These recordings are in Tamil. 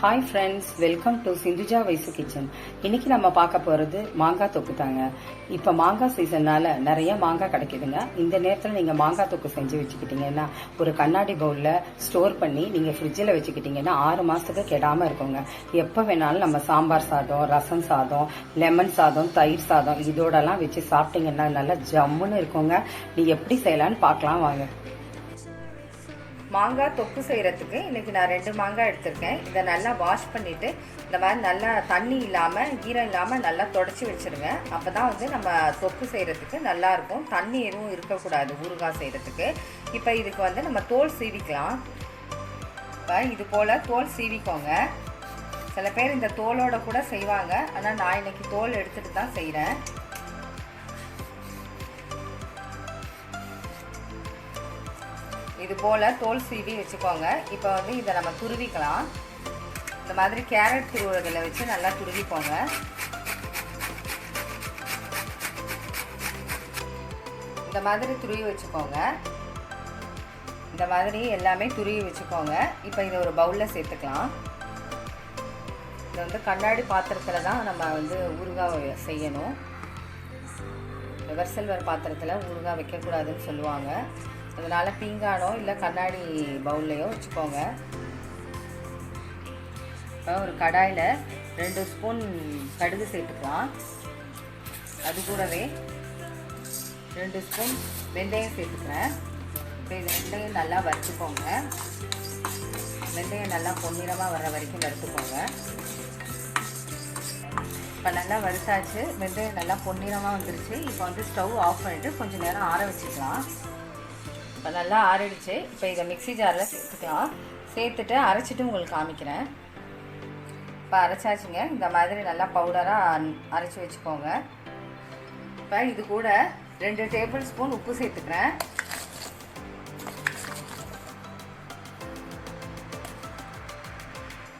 Hi friends welcome to Sindhuja Vaishu kitchen இன்னைக்கு நம்ம பார்க்க போகிறது மாங்காய் தொக்கு தாங்க இப்போ மாங்காய் சீசன்னால நிறைய மாங்காய் கிடைக்குதுங்க. இந்த நேரத்தில் நீங்கள் மாங்காய் தொக்கு செஞ்சு வச்சுக்கிட்டீங்கன்னா ஒரு கண்ணாடி பவுலில் ஸ்டோர் பண்ணி நீங்கள் ஃப்ரிட்ஜில் வச்சுக்கிட்டீங்கன்னா ஆறு மாதத்துக்கு கெடாமல் இருக்குங்க. எப்போ வேணாலும் நம்ம சாம்பார் சாதம் ரசம் சாதம் லெமன் சாதம் தயிர் சாதம் இதோடலாம் வச்சு சாப்பிட்டீங்கன்னா நல்லா ஜம்முன்னு இருக்குங்க. நீ எப்படி செய்யலான்னு பார்க்கலாம் வாங்க. மாங்காய் தொக்கு செய்கிறதுக்கு இன்றைக்கி நான் ரெண்டு மாங்காய் எடுத்திருக்கேன். இதை நல்லா வாஷ் பண்ணிவிட்டு இந்த மாதிரி நல்லா தண்ணி இல்லாமல் ஈரம் இல்லாமல் நல்லா தொடச்சி வச்சுருங்க. அப்போ தான் வந்து நம்ம தொக்கு செய்கிறதுக்கு நல்லாயிருக்கும் தண்ணி எதுவும் இருக்கக்கூடாது ஊறுகாய் செய்கிறதுக்கு இப்போ இதுக்கு வந்து நம்ம தோல் சீவிக்கலாம். இப்போ இது போல் தோல் சீவிக்கோங்க. சில பேர் இந்த தோலோட கூட செய்வாங்க. ஆனால் நான் இன்னைக்கு தோல் எடுத்துகிட்டு தான் செய்கிறேன் இது போல் தோல் சீவி வச்சுக்கோங்க. இப்போ வந்து இதை நம்ம துருவிக்கலாம். இந்த மாதிரி கேரட் துருவல்களை வச்சு நல்லா துருவிக்கோங்க. இந்த மாதிரி துருவி வச்சுக்கோங்க. இந்த மாதிரி எல்லாமே துருவி வச்சுக்கோங்க. இப்போ இதை ஒரு பவுலில் சேர்த்துக்கலாம். இது வந்து கண்ணாடி பாத்திரத்தில் தான் நம்ம வந்து ஊறுகாய் செய்யணும். வெர்சல்வர் பாத்திரத்தில் ஊறுகாய் வைக்கக்கூடாதுன்னு சொல்லுவாங்க. அதனால் பீங்கானோ இல்லை கண்ணாடி பவுல்லையோ வச்சுக்கோங்க. இப்போ ஒரு கடாயில் ரெண்டு ஸ்பூன் கடுகு சேர்த்துக்கலாம். அது கூடவே ரெண்டு ஸ்பூன் வெந்தயம் சேர்த்துக்கிறேன். இப்போ இது வெந்தயம் நல்லா வறுத்துக்கோங்க. வெந்தயம் நல்லா பொன்னிறமாக வர்ற வரைக்கும் வறுத்துக்கோங்க. இப்போ நல்லா வறுத்தாச்சு. வெந்தயம் நல்லா பொன்னிறமாக வந்துருச்சு. இப்போ வந்து ஸ்டவ் ஆஃப் பண்ணிவிட்டு கொஞ்சம் நேரம் ஆற வச்சுக்கலாம். இப்போ நல்லா ஆறிடுச்சு. இப்போ இதை மிக்சி ஜாரில் சேர்த்துக்கலாம். சேர்த்துட்டு அரைச்சிட்டு உங்களுக்கு காமிக்கிறேன். இப்போ அரைச்சாச்சுங்க. இந்த மாதிரி நல்லா பவுடராக அரைச்சி வச்சுக்கோங்க. இப்போ இது கூட ரெண்டு டேபிள் ஸ்பூன் உப்பு சேர்த்துக்கிறேன்.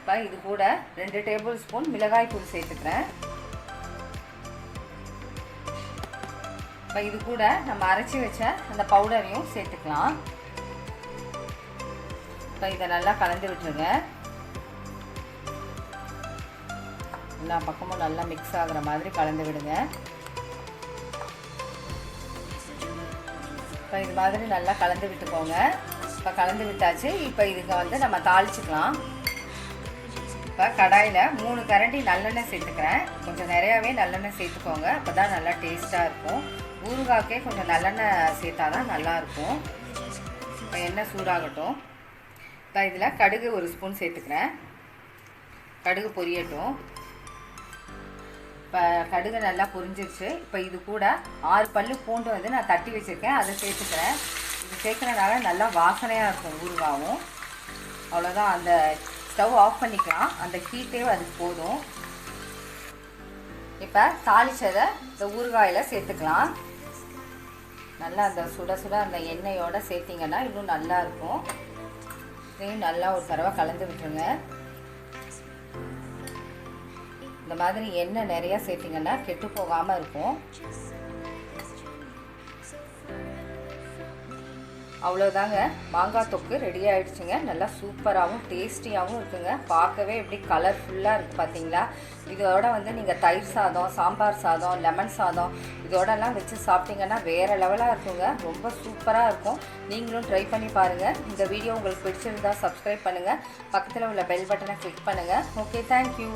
இப்போ இது கூட ரெண்டு டேபிள் ஸ்பூன் மிளகாய் தூள் சேர்த்துக்கிறேன். இப்போ இது கூட நம்ம அரைச்சி வச்ச அந்த பவுடரையும் சேர்த்துக்கலாம். இப்போ இதை நல்லா கலந்து விட்டுருங்க. எல்லா பக்கமும் நல்லா மிக்ஸ் ஆகுற மாதிரி கலந்து விடுங்க. இப்போ இது மாதிரி நல்லா கலந்து விட்டுக்கோங்க. இப்போ கலந்து விட்டாச்சு. இப்போ இதுக்கு வந்து நம்ம தாளிச்சுக்கலாம். இப்போ கடாயில் மூணு கரண்டி நல்லெண்ணெய் சேர்த்துக்கிறேன். கொஞ்சம் நிறையாவே நல்லெண்ணெய் சேர்த்துக்கோங்க. அப்போ தான் நல்லா டேஸ்ட்டாக இருக்கும். ஊறுகாய்க்கே கொஞ்சம் நல்லெண்ணெய் சேர்த்தா தான் நல்லாயிருக்கும் இப்போ எண்ணெய் சூடாகட்டும். இப்போ இதில் கடுகு ஒரு ஸ்பூன் சேர்த்துக்கிறேன். கடுகு பொரியட்டும். இப்போ கடுகு நல்லா பொரிஞ்சிருச்சு. இப்போ இது கூட ஆறு பல்லு பூண்டு வந்து நான் தட்டி வச்சுருக்கேன். அதை சேர்த்துக்கிறேன். இது சேர்க்குறதுனால நல்லா வாசனையாக இருக்கும் ஊறுகாவும். அவ்வளோதான் அந்த ஸ்டவ் ஆஃப் பண்ணிக்கலாம். அந்த ஹீட்டே அதுக்கு போதும். இப்போ தாளிச்சதை இந்த ஊறுகாயில் சேர்த்துக்கலாம். நல்லா அந்த சுட சுட அந்த எண்ணெயோடு சேர்த்திங்கன்னா இன்னும் நல்லா இருக்கும். இதையும் நல்லா ஒரு தடவை கலந்து விட்டுருங்க. இந்த மாதிரி எண்ணெய் நிறையா சேர்த்திங்கன்னா கெட்டு போகாமல் இருக்கும். அவ்வளோதாங்க மாங்காய் தொக்கு ரெடி ஆகிடுச்சுங்க நல்லா சூப்பராகவும் டேஸ்டியாகவும் இருக்குங்க. பார்க்கவே எப்படி கலர்ஃபுல்லாக இருக்குது பார்த்தீங்களா இதோட வந்து நீங்கள் தயிர் சாதம் சாம்பார் சாதம் லெமன் சாதம் இதோடலாம் வச்சு சாப்பிட்டீங்கன்னா வேறு லெவலாக இருக்குங்க. ரொம்ப சூப்பராக இருக்கும். நீங்களும் ட்ரை பண்ணி பாருங்கள் இந்த வீடியோ உங்களுக்கு பிடிச்சிருந்தா சப்ஸ்கிரைப் பண்ணுங்கள் பக்கத்தில் உள்ள பெல் பட்டனை கிளிக் பண்ணுங்கள் ஓகே தேங்க்யூ